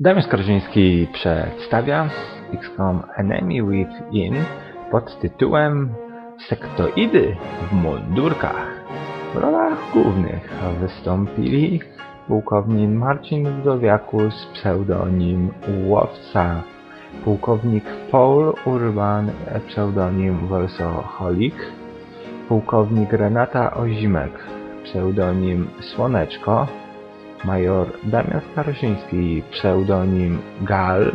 Damian Skarżyński przedstawia XCOM Enemy Within pod tytułem Sektoidy w mundurkach. W rolach głównych wystąpili pułkownik Marcin Wdowiakus, pseudonim Łowca, pułkownik Paul Urban, pseudonim Wolsoholik, pułkownik Renata Ozimek, pseudonim Słoneczko, major Damian Skarżyński, pseudonim Gal,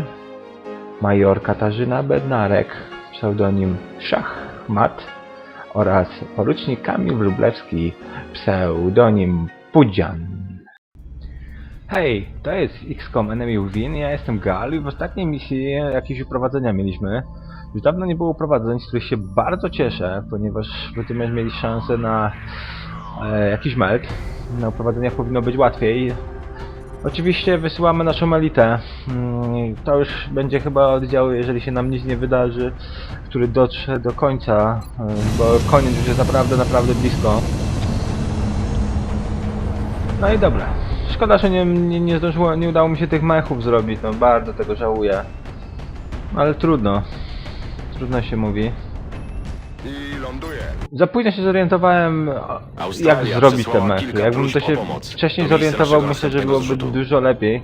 major Katarzyna Bednarek, pseudonim Szachmat oraz porucznik Kamil Wróblewski, pseudonim Pudzian. Hej, to jest XCOM Enemy Within, ja jestem Gal i w ostatniej misji jakieś uprowadzenia mieliśmy. Już dawno nie było uprowadzeń, z których się bardzo cieszę, ponieważ będziemy mieli szansę na e, jakiś meld. Na uprowadzeniach powinno być łatwiej. Oczywiście wysyłamy naszą elitę. Mm, To już będzie chyba oddział, jeżeli się nam nic nie wydarzy, który dotrze do końca, e, bo koniec już jest naprawdę, naprawdę blisko. No i dobra. Szkoda, że nie, nie, nie zdążyło, nie udało mi się tych mechów zrobić, no bardzo tego żałuję. Ale trudno. Trudno się mówi. Ląduje. Za późno się zorientowałem, o, jak Australia zrobić te przesłała mechy. kilka Jakbym to próśb się o pomoc. wcześniej zorientował, myślę, że następnego byłoby zrzutu. dużo lepiej.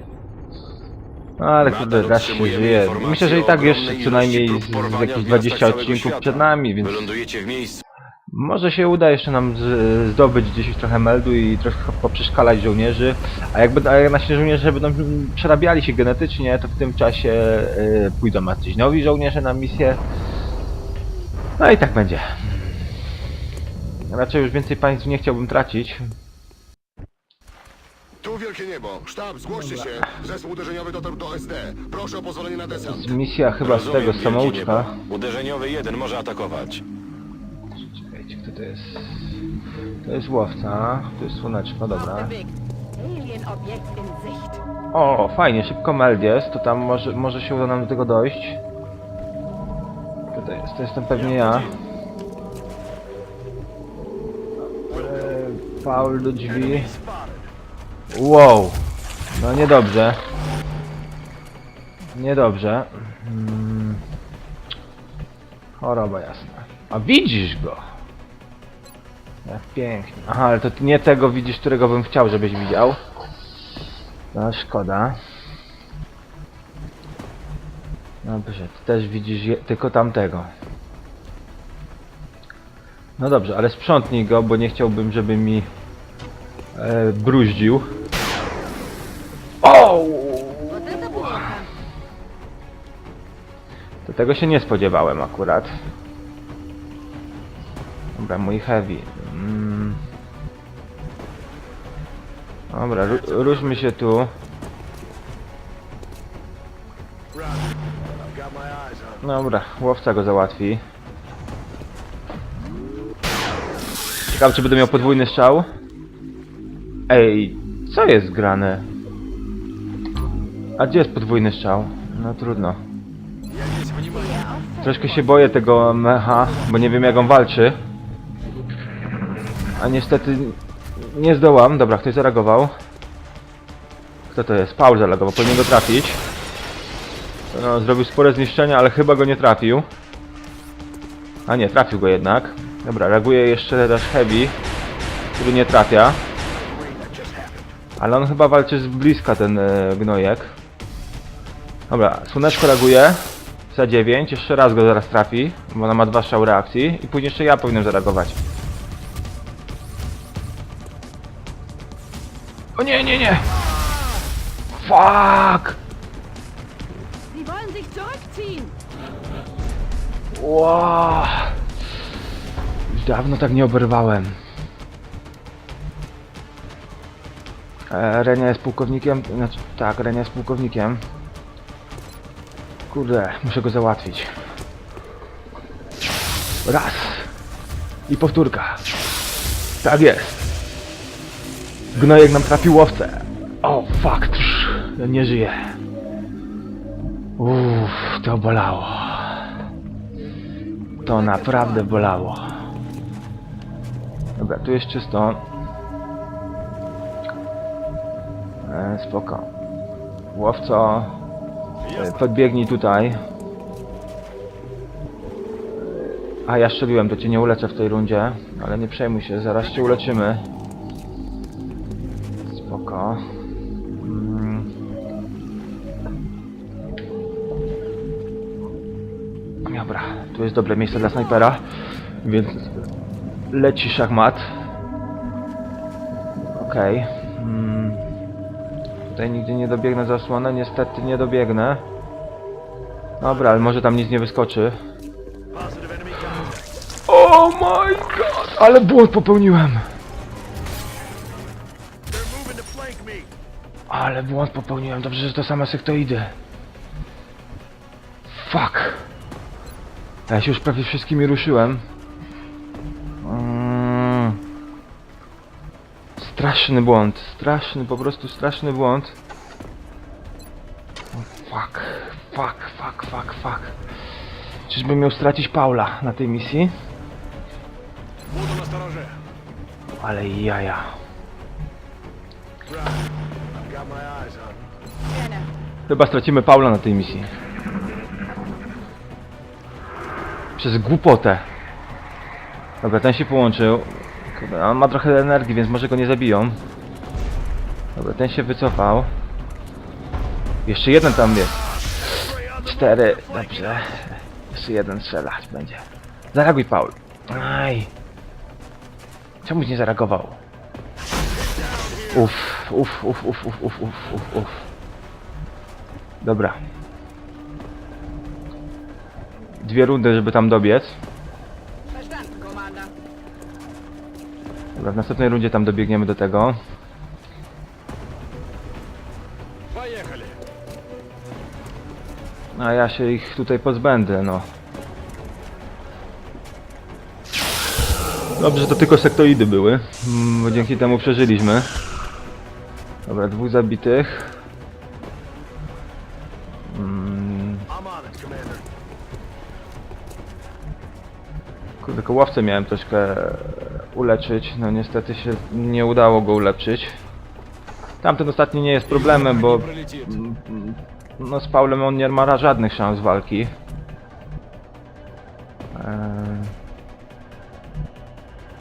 No, Ale Nadal kurde, raz się otrzymujemy żyje. informacje Myślę, że i o tak ogromnej jeszcze co najmniej ilości z, prób z porwania jakieś w miastach 20 całego odcinków świata. przed nami, więc Wylądujecie w miejscu. może się uda jeszcze nam z, zdobyć gdzieś trochę meldu i trochę poprzeszkalać żołnierzy. A jakby a jak nasi żołnierze będą przerabiali się genetycznie, to w tym czasie y, pójdą jacyś nowi żołnierze na misję. No i tak będzie. Raczej już więcej państw nie chciałbym tracić. Tu wielkie niebo. Sztab, zgłoście się. Zespół uderzeniowy dotarł do SD. Proszę o pozwolenie na desant. Misja chyba z tego z samouczka. niebo. Uderzeniowy jeden może atakować. Czekajcie, kto to jest? To jest łowca, to jest słoneczko, dobra. Bewegt. Alien-Objekt in Sicht. O, fajnie, szybko meld jest, to tam może, może się uda nam do tego dojść. Kto to jest? To jestem pewnie ja. Paul do drzwi. Wow! No niedobrze. Niedobrze. Mm. Choroba jasna. A widzisz go! Jak pięknie. Aha, ale to ty nie tego widzisz, którego bym chciał, żebyś widział. No szkoda. Dobrze, ty też widzisz tylko tamtego. No dobrze, ale sprzątnij go, bo nie chciałbym, żeby mi e, bruździł. O! To tego się nie spodziewałem akurat. Dobra, mój heavy. Mm. Dobra, ru ruszmy się tu. Dobra, łowca go załatwi. Ciekawe, czy będę miał podwójny strzał? Ej, co jest grane? A gdzie jest podwójny strzał? No trudno. Troszkę się boję tego mecha, bo nie wiem jak on walczy. A niestety nie zdołam. Dobra, ktoś zareagował. Kto to jest? Paul zareagował, powinien go trafić. No, zrobił spore zniszczenia, ale chyba go nie trafił. A nie, trafił go jednak. Dobra, reaguje jeszcze też Heavy, który nie trafia. Ale on chyba walczy z bliska, ten e, gnojek. Dobra, słoneczko reaguje. Za 9, jeszcze raz go zaraz trafi, bo ona ma dwa strzały reakcji i później jeszcze ja powinienem zareagować. O nie, nie, nie! Fuck! Wow. Dawno tak nie oberwałem. E, Renia jest pułkownikiem, znaczy tak, Renia jest pułkownikiem. Kurde, muszę go załatwić. Raz. I powtórka. Tak jest. Gnojek nam trafił łowcę. O. Trz, ja nie żyję. Uff, to bolało. To naprawdę bolało. Dobra, tu jest czysto. E, spoko. Łowco, e, podbiegnij tutaj. A ja szczeliłem, to cię nie uleczę w tej rundzie, ale nie przejmuj się, zaraz cię uleczymy. Spoko. Mm. Dobra, tu jest dobre miejsce dla snajpera, więc leci szachmat. Okej. Mm. Tutaj nigdzie nie dobiegnę za osłonę, niestety nie dobiegnę. Dobra, ale może tam nic nie wyskoczy. Oh my god! Ale błąd popełniłem! Ale błąd popełniłem, dobrze, że to same sektoidy. Fuck! Ja się już prawie wszystkimi ruszyłem. Straszny błąd, straszny, po prostu straszny błąd. O, Fuck, fuck, fuck, fuck, fuck. Czyżbym miał stracić Paula na tej misji? Ale jaja. Chyba stracimy Paula na tej misji. Przez głupotę. Dobra, ten się połączył. Kurde, On ma trochę energii, więc może go nie zabiją. Dobra, ten się wycofał. Jeszcze jeden tam jest. Cztery, dobrze. Jeszcze jeden strzelać będzie. Zareaguj, Paul. Aj. Czemuś nie zareagował? Uff, uff, uff, uff, uff, uff, uff, uff, uff. Dobra. Dwie rundy, żeby tam dobiec. Dobra, w następnej rundzie tam dobiegniemy do tego. A ja się ich tutaj pozbędę, no. Dobrze, że to tylko sektoidy były, mm, bo dzięki temu przeżyliśmy. Dobra, dwóch zabitych. Mm, Kurde, miałem troszkę uleczyć. No niestety się nie udało go ulepszyć. Tamten ostatni nie jest problemem, bo mm, no z Paulem on nie ma żadnych szans walki. Eee.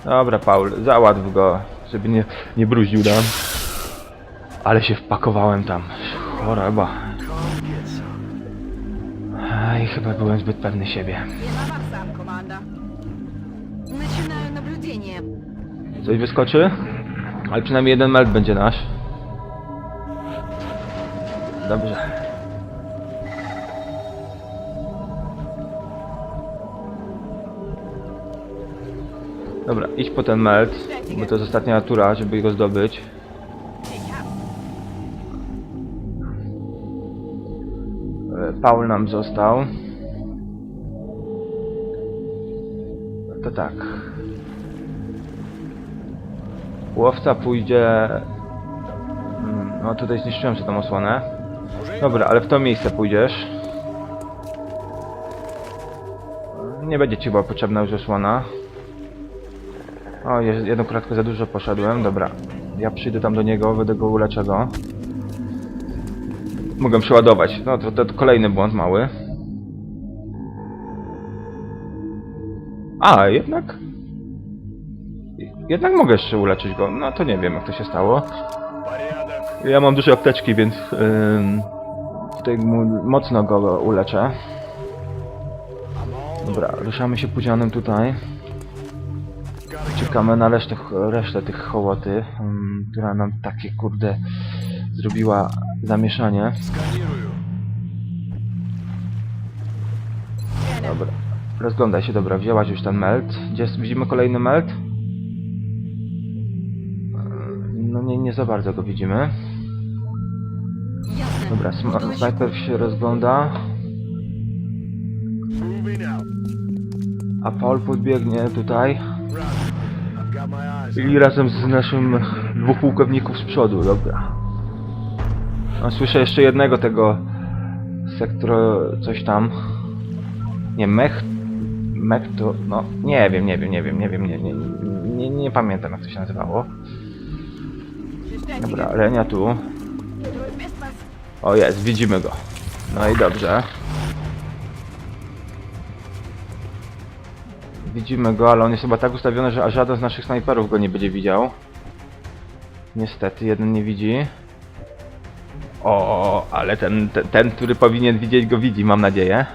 Dobra, Paul, załatw go, żeby nie, nie bruździł. Ale się wpakowałem tam. Choroba. Aj, chyba byłem zbyt pewny siebie. Nie ma sam, komanda zamówienie. Coś wyskoczy? Ale przynajmniej jeden meld będzie nasz. Dobrze. Dobra, idź po ten meld, bo to jest ostatnia natura, żeby go zdobyć. E, Paul nam został. No to tak. Łowca pójdzie... Mm, No tutaj zniszczyłem sobie tą osłonę. Dobra, ale w to miejsce pójdziesz. Nie będzie ci chyba potrzebna już osłona. O, je- jedną kratkę za dużo poszedłem, dobra. Ja przyjdę tam do niego, będę go uleczę. Mogę przeładować. No to, to, to kolejny błąd mały. A, jednak... Jednak mogę jeszcze uleczyć go. No to nie wiem jak to się stało. Ja mam duże apteczki, więc... ym, tutaj mocno go uleczę. Dobra, ruszamy się pudzianem tutaj. Czekamy na resztę, resztę tych hołoty, która nam takie kurde zrobiła zamieszanie. Dobra. Rozglądaj się, dobra, wzięłaś już ten melt. Gdzie widzimy kolejny melt? za bardzo go widzimy. Dobra, snajper się rozgląda. A Paul podbiegnie tutaj. I razem z naszym dwóch pułkowników z przodu, dobra. A słyszę jeszcze jednego tego sektora, coś tam. Nie, mech... Mech to... no, nie wiem, nie wiem, nie wiem, nie wiem, nie, nie, nie, nie, nie pamiętam jak to się nazywało. Dobra, Renia tu. O jest, widzimy go. No i dobrze. Widzimy go, ale on jest chyba tak ustawiony, że żaden z naszych snajperów go nie będzie widział. Niestety, jeden nie widzi. O, ale ten, ten, ten który powinien widzieć, go widzi, mam nadzieję.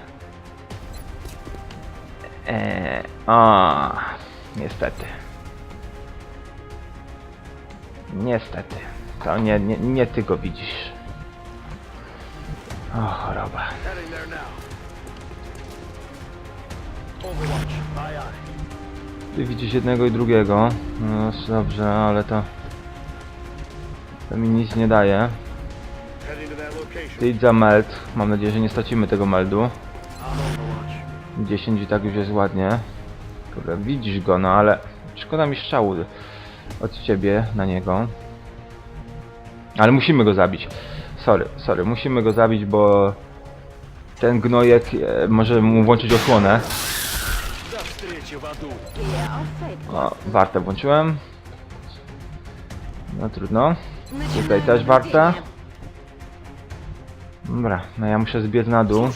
Eee, o, niestety. Niestety. To nie, nie, nie ty go widzisz. O, choroba. Ty widzisz jednego i drugiego. No dobrze, ale to... To mi nic nie daje. Ty idź za meld. Mam nadzieję, że nie stracimy tego meldu. 10 i tak już jest ładnie. Kurde, widzisz go, no ale... Szkoda mi strzału od ciebie na niego. Ale musimy go zabić. Sorry, sorry, musimy go zabić, bo ten gnojek e, może mu włączyć osłonę. O, wartę włączyłem. No trudno. Tutaj też warta. Dobra, no ja muszę zbiec na dół,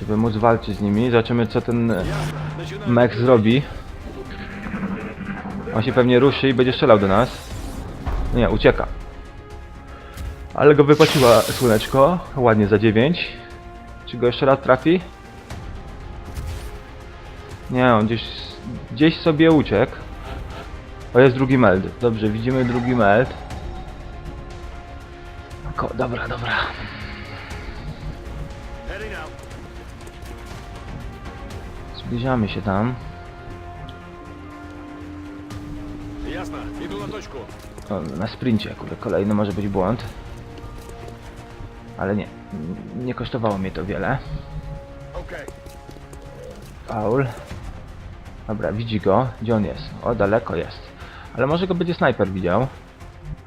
żeby móc walczyć z nimi. Zobaczymy co ten e, mech zrobi. On się pewnie ruszy i będzie strzelał do nas. Nie, ucieka. Ale go wypłaciła słoneczko. Ładnie za 9. Czy go jeszcze raz trafi? Nie, on gdzieś, gdzieś sobie uciekł. O, jest drugi meld. Dobrze, widzimy drugi meld. Ko dobra, dobra. Zbliżamy się tam. Jasne, idę na tośku. O, na sprincie, kolejny może być błąd. Ale nie, nie kosztowało mnie to wiele. Okej. Paul. Dobra, widzi go. Gdzie on jest? O, daleko jest. Ale może go będzie snajper widział.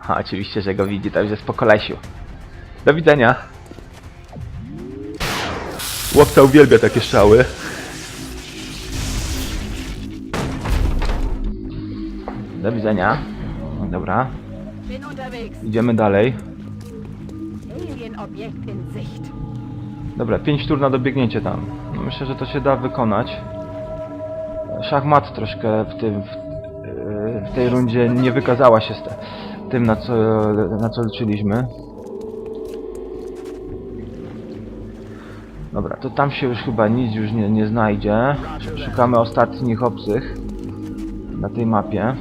A, oczywiście, że go widzi, to już jest po kolesiu. Do widzenia. Łopca uwielbia takie strzały. Dobra, idziemy dalej. Dobra, 5 tur na dobiegnięcie tam. Myślę, że to się da wykonać. Szachmat troszkę w tym w, tej rundzie nie wykazała się z te, tym na co, na co liczyliśmy. Dobra, to tam się już chyba nic już nie, nie znajdzie. Szukamy ostatnich obcych na tej mapie.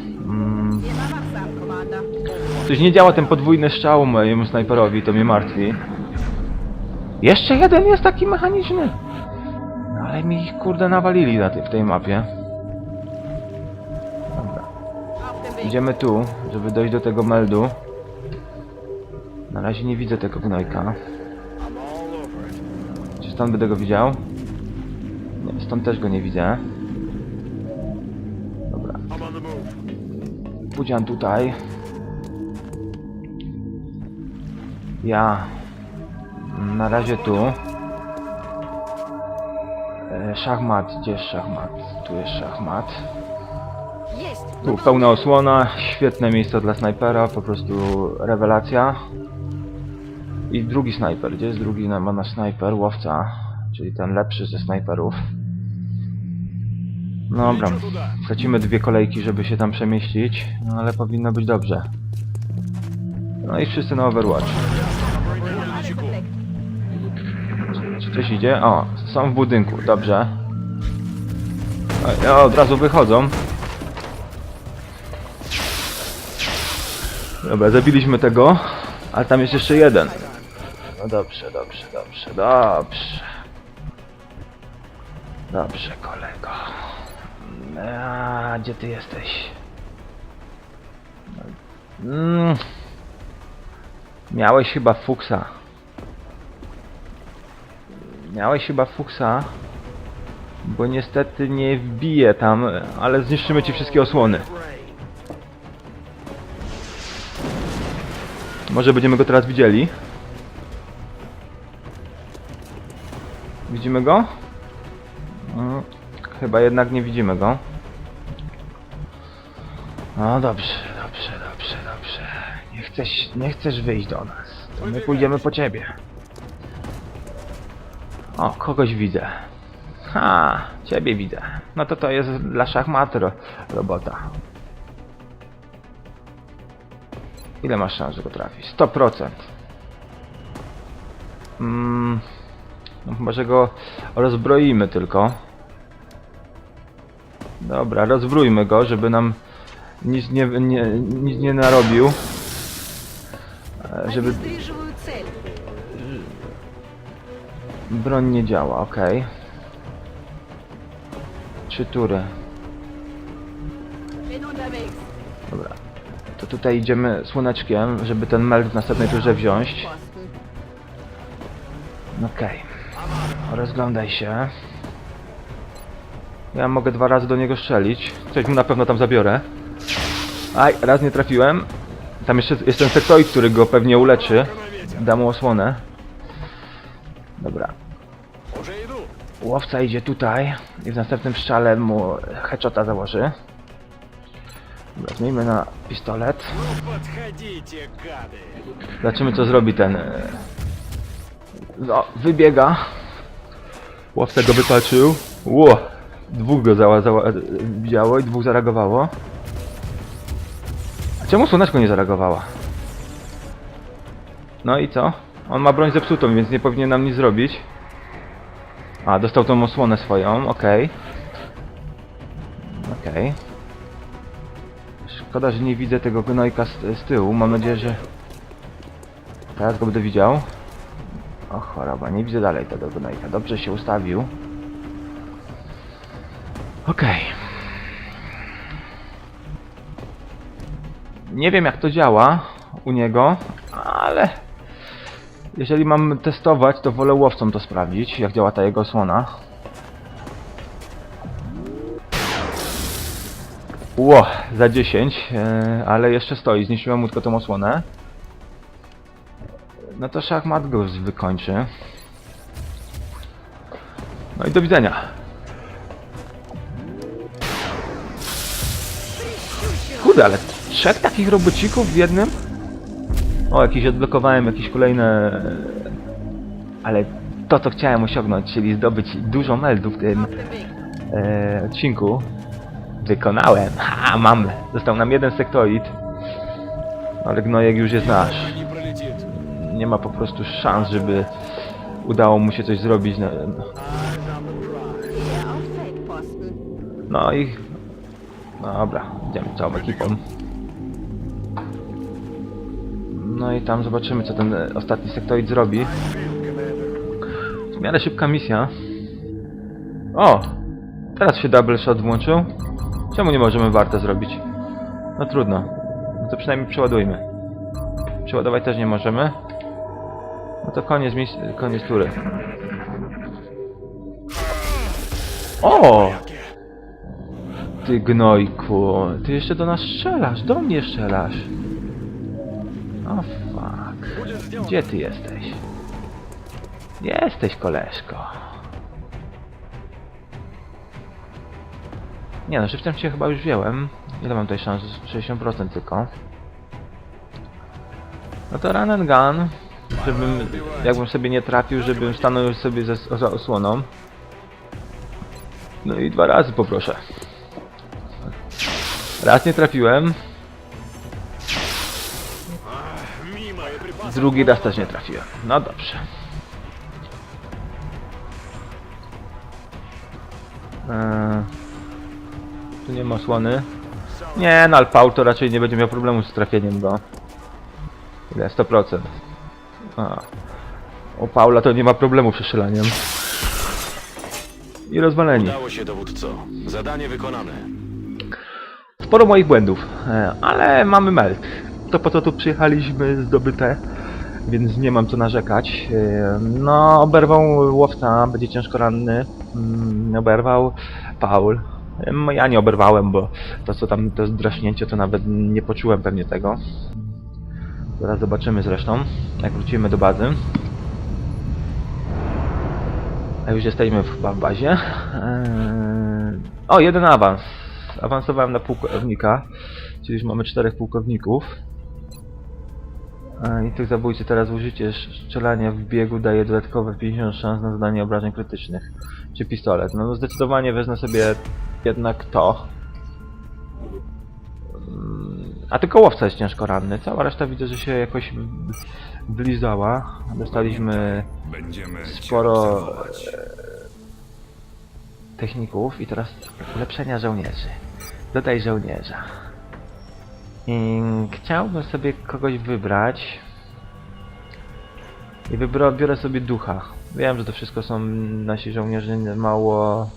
Coś nie działa ten podwójny strzał mojemu snajperowi, to mnie martwi. Jeszcze jeden jest taki mechaniczny. No ale mi ich kurde nawalili na tej, w tej mapie. Dobra, idziemy tu, żeby dojść do tego meldu. Na razie nie widzę tego gnojka. Czy stąd będę go widział? Nie, stąd też go nie widzę. Dobra. Pudzian tutaj. Ja na razie tu. E, Szachmat, gdzie jest szachmat? Tu jest szachmat. Tu pełna osłona, świetne miejsce dla snajpera, po prostu rewelacja. I drugi snajper, gdzie jest drugi na- ma nasz snajper, łowca, czyli ten lepszy ze snajperów. No dobra, tracimy dwie kolejki, żeby się tam przemieścić, no ale powinno być dobrze. No i wszyscy na Overwatch. Coś idzie? O, są w budynku, dobrze. O, od razu wychodzą. Dobra, zabiliśmy tego, ale tam jest jeszcze jeden. No dobrze, dobrze, dobrze, dobrze. Dobrze, kolego. A, gdzie ty jesteś? Mm. Miałeś chyba fuksa. Miałeś chyba fuksa, bo niestety nie wbije tam, ale zniszczymy ci wszystkie osłony. Może będziemy go teraz widzieli. Widzimy go? Mm, chyba jednak nie widzimy go. No dobrze, dobrze, dobrze, dobrze. Nie chcesz, nie chcesz wyjść do nas. To my pójdziemy po ciebie. O, kogoś widzę. Ha, ciebie widzę. No to to jest dla szachmat ro robota. Ile masz szans, że go trafić? 100%. Mm, no chyba, że go rozbroimy tylko. Dobra, rozbrójmy go, żeby nam nic nie, nie, nic nie narobił. E, Żeby broń nie działa, okej. Trzy tury. Dobra. To tutaj idziemy słoneczkiem, żeby ten meld w następnej turze wziąć. Okej. Rozglądaj się. Ja mogę dwa razy do niego strzelić. Coś mu na pewno tam zabiorę. Aj, raz nie trafiłem. Tam jeszcze jest ten sektoid, który go pewnie uleczy. Da mu osłonę. Dobra. Łowca idzie tutaj i w następnym strzale mu headshota założy. Dobra, na pistolet. Zobaczymy co zrobi ten... E, no, wybiega. Łowca go wypaczył. Ło! Dwóch go zała, e, widziało i dwóch zareagowało. A czemu słoneczko nie zareagowała? No i co? On ma broń zepsutą, więc nie powinien nam nic zrobić. A, dostał tą osłonę swoją, okej. Okej. Szkoda, że nie widzę tego gnojka z, z tyłu. Mam nadzieję, że... Teraz go będę widział. O choroba, nie widzę dalej tego gnojka. Dobrze się ustawił. Okej. Nie wiem jak to działa u niego, ale... Jeżeli mam testować, to wolę łowcą to sprawdzić, jak działa ta jego osłona. Ło, za 10, e, ale jeszcze stoi, zniszczyłem mu tylko tą osłonę. No to szachmat go wykończy. No i do widzenia. Kurde, ale trzech takich robocików w jednym? O, jakieś odblokowałem, jakieś kolejne... E, ale to, co chciałem osiągnąć, czyli zdobyć dużo meldów w tym e, odcinku, wykonałem. Ha, mam! Został nam jeden sektoid. Ale gnojek już jest nasz. Nie ma po prostu szans, żeby udało mu się coś zrobić. No i... Dobra, idziemy całą ekipą. No i tam zobaczymy, co ten e, ostatni sektoid zrobi. W miarę szybka misja. O! Teraz się double shot włączył. Czemu nie możemy warto zrobić? No trudno. No to przynajmniej przeładujmy. Przeładować też nie możemy. No to koniec, koniec tury. O! Ty gnojku, ty jeszcze do nas strzelasz, do mnie strzelasz. Gdzie ty jesteś? Jesteś koleżko. Nie no, szybtem cię chyba już wziąłem. Ile mam tutaj szans? 60% tylko. No to run and gun. Żebym, jakbym sobie nie trafił, żebym stanął sobie ze, za osłoną. No i dwa razy poproszę. Raz nie trafiłem, drugi raz też nie trafiłem. No dobrze. Eee, tu nie ma osłony. Nie, no ale Paul to raczej nie będzie miał problemu z trafieniem go. Ile? 100%. A. U Paula to nie ma problemu z przeszelaniem. I rozwaleni. Udało się, dowódco. Zadanie wykonane. Sporo moich błędów, e, ale mamy meld. To po co tu przyjechaliśmy zdobyte, więc nie mam co narzekać. E, No, oberwał łowca, będzie ciężko ranny. Mm, Oberwał Paul. Ja nie oberwałem, bo to co tam, to draśnięcie, to nawet nie poczułem pewnie tego. Zaraz zobaczymy zresztą, jak wrócimy do bazy. A już jesteśmy chyba w bazie. Eee, O, jeden awans. Awansowałem na pułkownika, czyli już mamy czterech pułkowników. E, I tych zabójcy teraz użycie strzelania w biegu daje dodatkowe 50 szans na zadanie obrażeń krytycznych. Czy pistolet? No zdecydowanie wezmę sobie jednak to. Mm, A tylko łowca jest ciężko ranny. Cała reszta widzę, że się jakoś wlizała. Dostaliśmy sporo e, techników i teraz ulepszenia żołnierzy. Dodaj żołnierza. I chciałbym sobie kogoś wybrać. I wybra, biorę sobie ducha. Wiem, że to wszystko są nasi żołnierze mało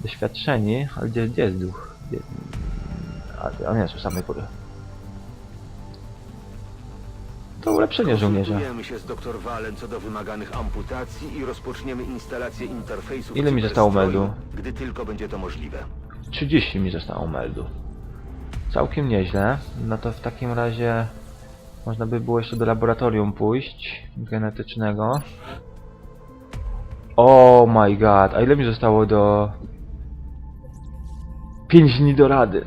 doświadczeni, ale gdzie, gdzie jest duch? Gdzie... A, on jest u samej góry. To ulepszenie żołnierza. Konsultujemy się z dr Walen co do wymaganych amputacji i rozpoczniemy instalację interfejsu. Ile mi zostało meldu? Gdy tylko będzie to możliwe. 30 mi zostało meldu. Całkiem nieźle. No to w takim razie można by było jeszcze do laboratorium pójść genetycznego. Oh my god, a ile mi zostało do 5 dni do rady?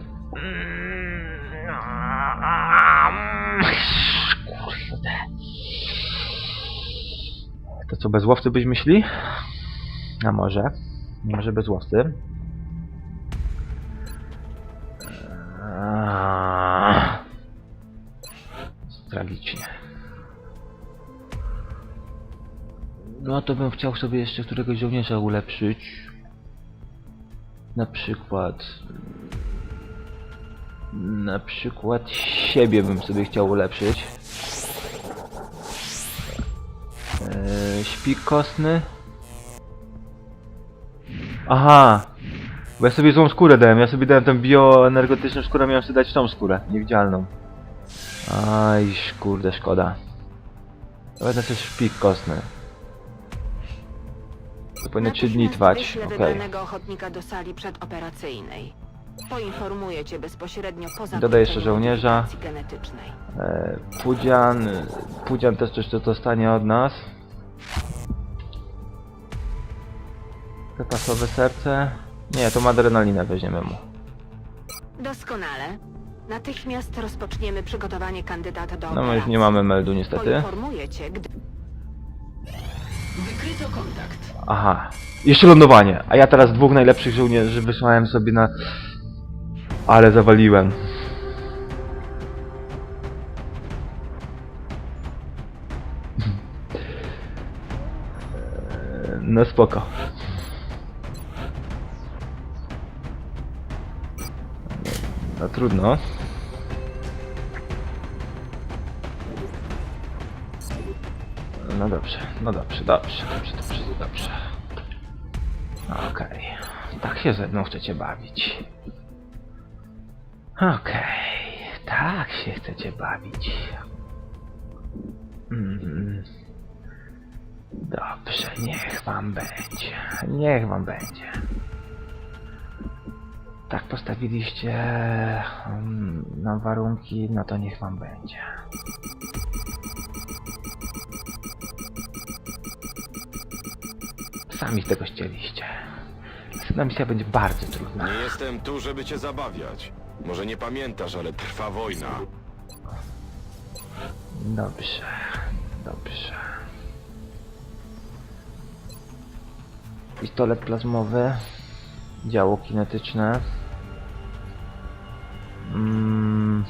To co, bez łowcy byś myśli? A może? Może bez łowcy? Aaaa. Tragicznie. No to bym chciał sobie jeszcze któregoś żołnierza ulepszyć. Na przykład... Na przykład siebie bym sobie chciał ulepszyć. Eee, śpik kostny. Aha! Bo ja sobie złą skórę dałem, ja sobie dałem tę bioenergetyczną skórę, miałem sobie dać tą skórę, niewidzialną. Aj, kurde, szkoda. To też szpik kostny. To powinno 3 dni Natychmiast trwać, wyślę okej. wybranego ochotnika do sali przedoperacyjnej. Poinformuję cię bezpośrednio po zakończeniu Dodaj jeszcze żołnierza. modyfikacji genetycznej. E, Pudzian, Pudzian też coś to dostanie od nas. Zapasowe serce. Nie, to ma adrenalinę weźmiemy mu. Doskonale. Natychmiast rozpoczniemy przygotowanie kandydata do No my już operacji. nie mamy meldu niestety. Poinformuję cię, gdy... Aha. Jeszcze lądowanie. A ja teraz dwóch najlepszych żołnierzy wysłałem sobie na... Ale zawaliłem. Eee, No spoko. No trudno. No dobrze, no dobrze, dobrze, dobrze, dobrze, dobrze. Okej. Tak się ze mną chcecie bawić. Okej. Tak się chcecie bawić. Mm. Dobrze, niech wam będzie. Niech wam będzie. Tak postawiliście mm, nam warunki, no to niech wam będzie. Sami z tego chcieliście. Następna misja będzie bardzo trudna. Nie jestem tu, żeby cię zabawiać. Może nie pamiętasz, ale trwa wojna. Dobrze, dobrze. Pistolet plazmowy, działo kinetyczne. Mm.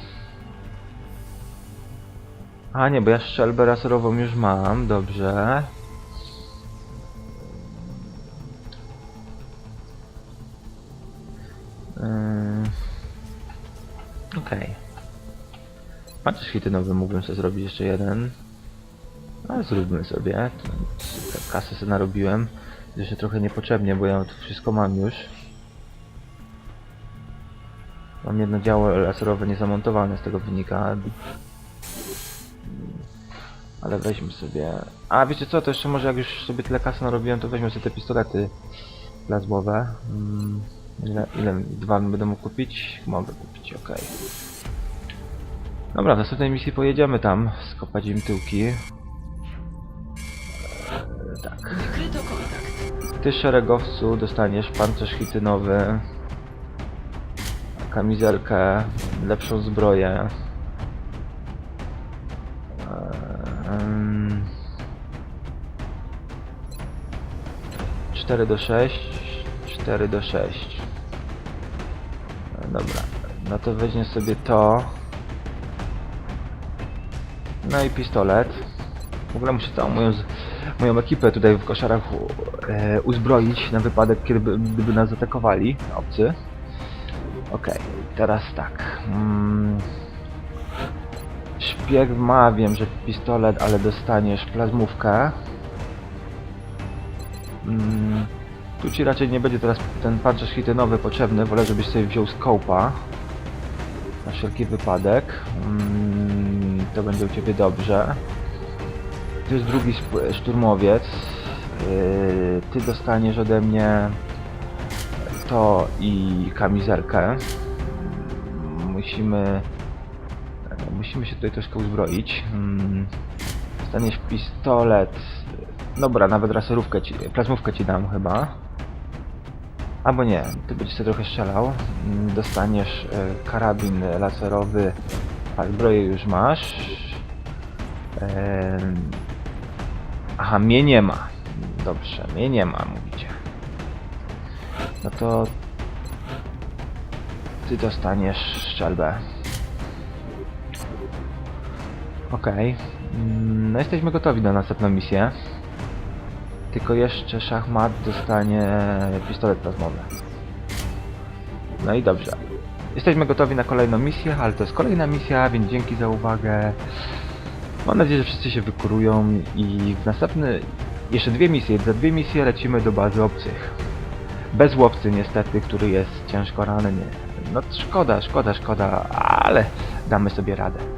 A nie, bo ja strzelbę laserową już mam, dobrze. Yy. Okej. Pancerz hitynowy mógłbym sobie zrobić jeszcze jeden. Ale zróbmy sobie. Kasę sobie narobiłem. Jeszcze trochę niepotrzebnie, bo ja to wszystko mam już. Mam jedno działo laserowe niezamontowane z tego wynika. Ale weźmy sobie... A wiecie co, to jeszcze może jak już sobie tyle kasy narobiłem, to weźmy sobie te pistolety plazmowe. Mm, ile, ile? Dwa będę mógł kupić? Mogę kupić, okej. Dobra, w następnej misji pojedziemy tam, skopać im tyłki. Tak. Ty szeregowcu dostaniesz pancerz hitynowy, kamizelkę, lepszą zbroję. Ehm, um, 4 do 6, 4 do 6. Dobra, no to weźmie sobie to. No i pistolet. W ogóle muszę całą moją, moją ekipę tutaj w koszarach e, uzbroić na wypadek, kiedy gdyby nas atakowali obcy. Okej, teraz tak. Mm. Ma, wiem, że pistolet, ale dostaniesz plazmówkę. Mm. Tu ci raczej nie będzie teraz ten pancerz hitynowy potrzebny, wolę żebyś sobie wziął skopa. Na wszelki wypadek. Mm, to będzie u ciebie dobrze. To jest drugi szturmowiec. Yy, ty dostaniesz ode mnie to i kamizelkę. Musimy musimy się tutaj troszkę uzbroić. Mm, Dostaniesz pistolet. Dobra, nawet raserówkę ci, plazmówkę ci dam chyba. Albo nie, ty będziesz sobie trochę strzelał. Mm, Dostaniesz e, karabin laserowy, a zbroję już masz. Aha, mnie nie ma. Dobrze, mnie nie ma, mówicie. No to ty dostaniesz strzelbę. Okej. Mm, No jesteśmy gotowi na następną misję. Tylko jeszcze szachmat dostanie pistolet plazmowy. No i dobrze. Jesteśmy gotowi na kolejną misję, ale to jest kolejna misja, więc dzięki za uwagę. Mam nadzieję, że wszyscy się wykurują i w następny... Jeszcze dwie misje, za dwie misje lecimy do bazy obcych. Bez łowcy niestety, który jest ciężko ranny. No szkoda, szkoda, szkoda, ale damy sobie radę.